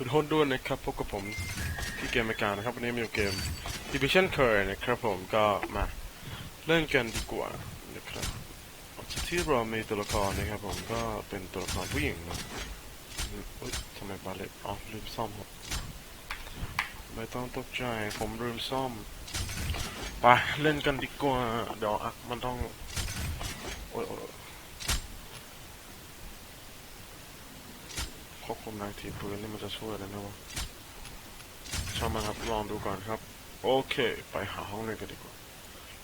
ทุกคนด้วยนะครับพบกับผมที่เกมอเมริกานะครับวันนี้มีเกม Division c u r นะครับผมก็มาเล่นกันดีกว่านะครับที่เรามีตัวละครนะครับผมก็เป็นตัวละครผู้หญิงนะทำไมบาเลตอ๋อลืมซ่อมครับไม่ต้องตกใจผมลืมซ่อมไปเล่นกันดีกว่าเดี๋ยวอะมันต้องโอ้ยโอ้ย ควบคุมนางทีปืนนี่มันจะช่วยแล้วนะวะช่างมันครับลองดูก่อนครับ โอเค ไปหาห้องเล่นกันดีกว่า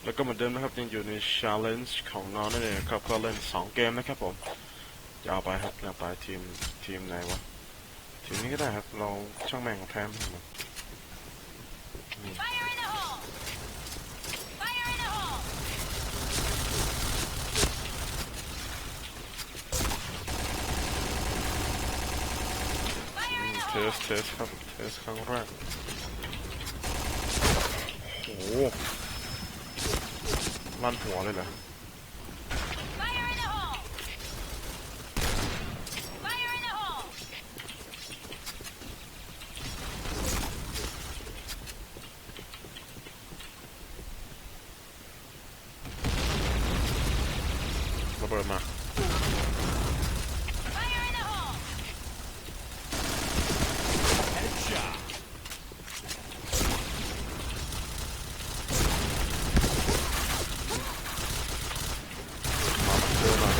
แล้วก็เหมือนเดิมนะครับยังอยู่ใน challenge ของน้องนั่นเองครับก็เล่นสองเกมนะครับผมยาวไปครับยาวไปทีมทีมไหนวะทีมนี้ก็ได้ครับ เราช่างแม่งของแพ้มันนี่ Fire in the hole! Fire in the hole! เทสเทสครับเทสครั้งแรกโอ้ลั่นหัวเลยเหรอระเบิดมา Fire in the hole! มาเจอหน่อย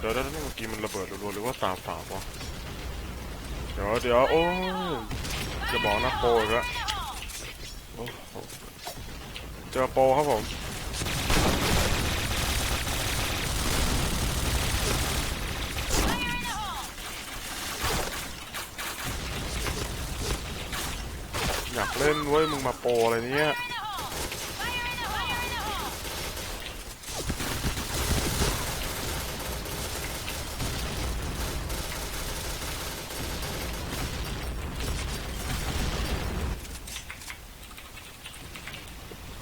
เดี๋ยวเดี๋ยวเมื่อกี้มันระเบิดรัวๆหรือว่าตาฝาดวะเดี๋ยวเดี๋ยวโอ้ยจะบอกนะโปรอีกแล้วโอ้โหเจอโปรครับผมอยากเล่นเว้ยมึงมาโปรอะไรเนี่ย Fire in the hole! Fire in the hole!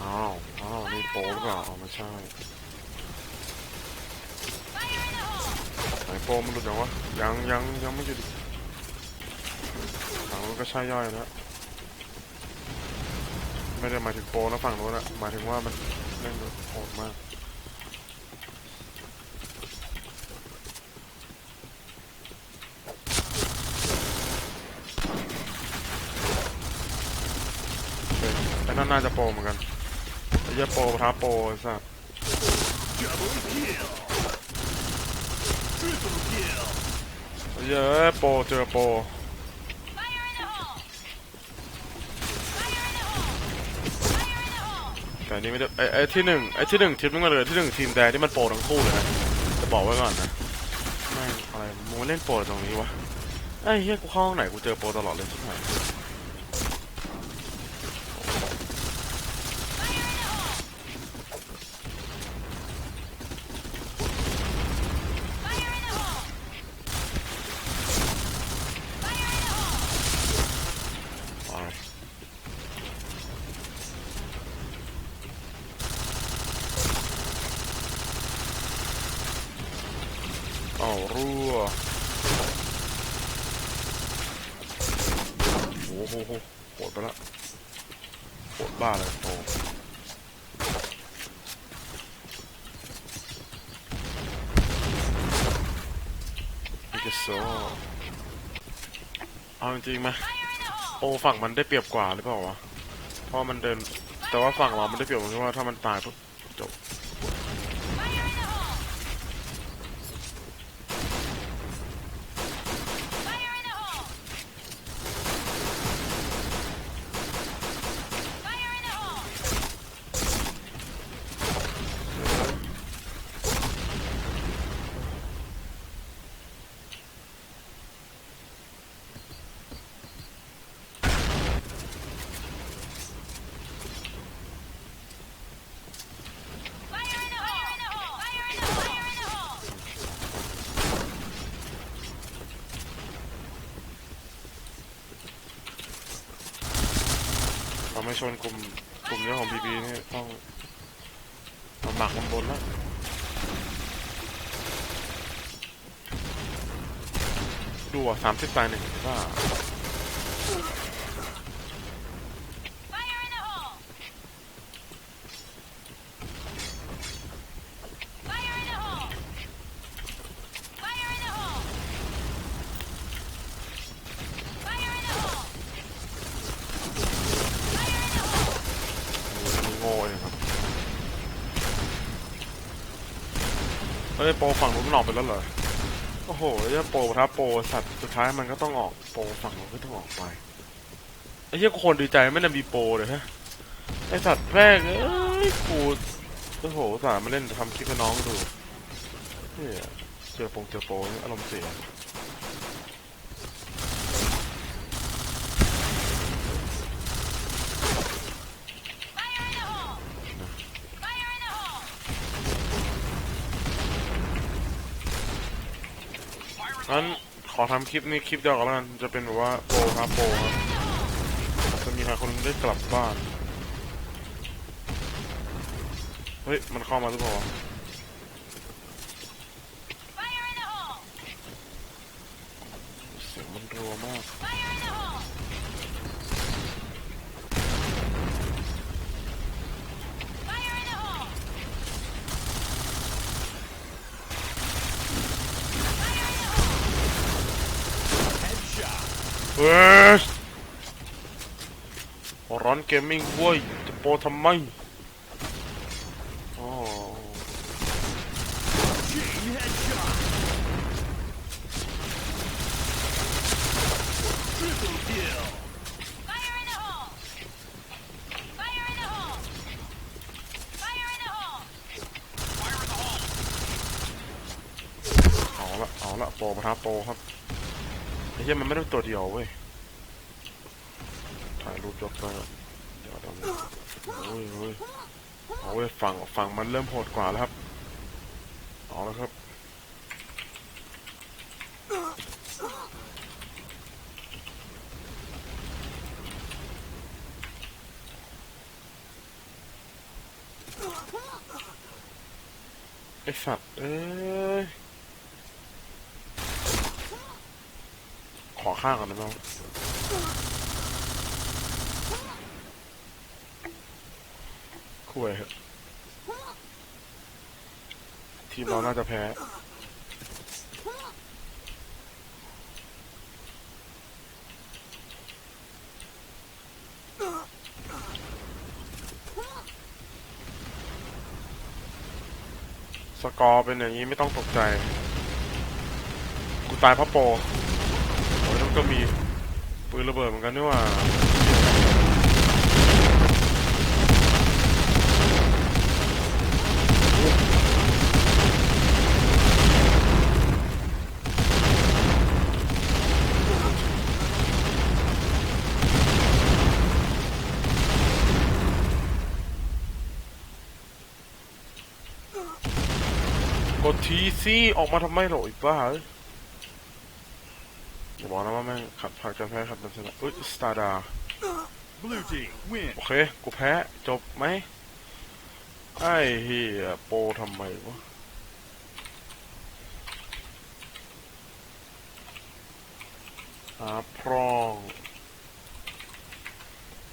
อ้าวอ้าว นี่าอ๋อไม่ใช่ไหนโปมันหลุดยังวะยังยังยังไม่หยุดฝั่งนู้นก็ใช่ย่อยแล้วไม่ได้หมายถึงโปนะฝั่งนู้นนะหมายถึงว่ามันเล่นแบบโหดมากนั่นน่าจะโปเหมือนกัน เหี้ยโปรท้าโปรไอ้สัสไอ้เหี้ยอะโปรเจอโปร Fire in the hole! Fire in the hole! Fire in the hole! แต่อันนี้ไม่ได้ไอ้ไอ้ที่หนึ่งไอ้ที่หนึ่งทีมนึงมาเลยที่หนึ่งทีมแดงที่มันโปรทั้งคู่เลยนะจะบอกไว้ก่อนนะแม่งอะไรมึงมาเล่นโปรตรงนี้วะไอ้เฮียกูเข้าห้องไหนกูเจอโปรตลอดเลยทุกไหน Fire in the hole! Fire in the hole! Fire in the hole! ไป เอารั่วโอ้โหโหโหดไปละโหดบ้าเลยโอ้นี่ก็โซเอาจริงไหมโอฝั่งมันได้เปรียบกว่าหรือเปล่าวะเพราะมันเดิน แต่ว่าฝั่งเรามันได้เปรียบตรงที่ว่าถ้ามันตายปุ๊บ Fire in the hole! Fire in the hole! Fire in the hole! ไฟ r e in the hole! Fire in the hole! Fire in the hole! มาไม่ชนกลุ่มกลุ่มเนี้ของบีบีนี่ต้องต้องหมักมันบนแล้วดูอะสามสิบตายหนึ่งว่า Fire in the hole! Fire in the hole! Fire in the hole! Fire in the hole! Fire in the hole! มันโง่เองครับ เฮ้ยโปรฝั่งนู้นมันออกไปแล้วเหรอ โอ้โหไอ้เหี้ยโปรท้าโปรสัตว์สุดท้ายมันก็ต้องออกโปรฝั่งนู้นก็ต้องออกไปไอ้เหี้ยคนดีใจไม่ได้มีโปรเลยฮะไอ้สัตว์แรกเอ้ยกูโอ้โหสามมาเล่นทำคลิปให้น้องดูเฮ้ยเจอโปรเจอโปรอารมณ์เสีย Fire in the hole! Fire in the hole! งั้นขอทำคลิปนี้คลิปเดียวกันแล้วกันจะเป็นแบบว่าโปรครับโปรครับจะมีใครคนหนึงได้กลับบ้าน เฮ้ย มันเข้ามาหรือเปล่าวะ Fire in the hole! เสียงมันรัวมาก Fire in the hole! Fire in the hole! Fire in the hole! เฮ้ยร้อนเกมมิ่งเว้ยจะโปรทำไมอ๋อ Fire in the hole! Fire in the hole! Fire in the hole! เอาละเอาละโปรประทับโปรครับ ไอ้เหี้ยมันไม่ได้ตัวเดียวเว้ย ถ่ายรูปยกไปเดี๋ยวเดี๋ยวโอ้ยโอ้ยเอาเว้ยฝั่งฝั่งมันเริ่มโหดกว่าแล้วครับ เอาแล้วครับไอสัตว์เอ้ย อข้างก่อนนะน้องคุยเหอะทีมเราน่าจะแพ้สกอร์เป็นอย่างนี้ไม่ต้องตกใจ กูตายเพราะโปร ก็มีปืนระเบิดเหมือนกันนี่หว่ากดทีซี่ออกมาทำไมหรออีกบ้าเอ้ย อย่าบอกนะว่าแม่งขัดผักจะแพ้ขัดมันชนะอุ้ยสตาร์ดา Blue team win. โอเค กูแพ้ จบไหม ไอ้เฮียโปรทำไมวะ หาพรอง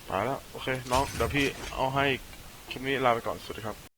ไปแล้ว โอเค น้อง เดี๋ยวพี่เอาให้คลิปนี้ลาไปก่อน สวัสดีครับ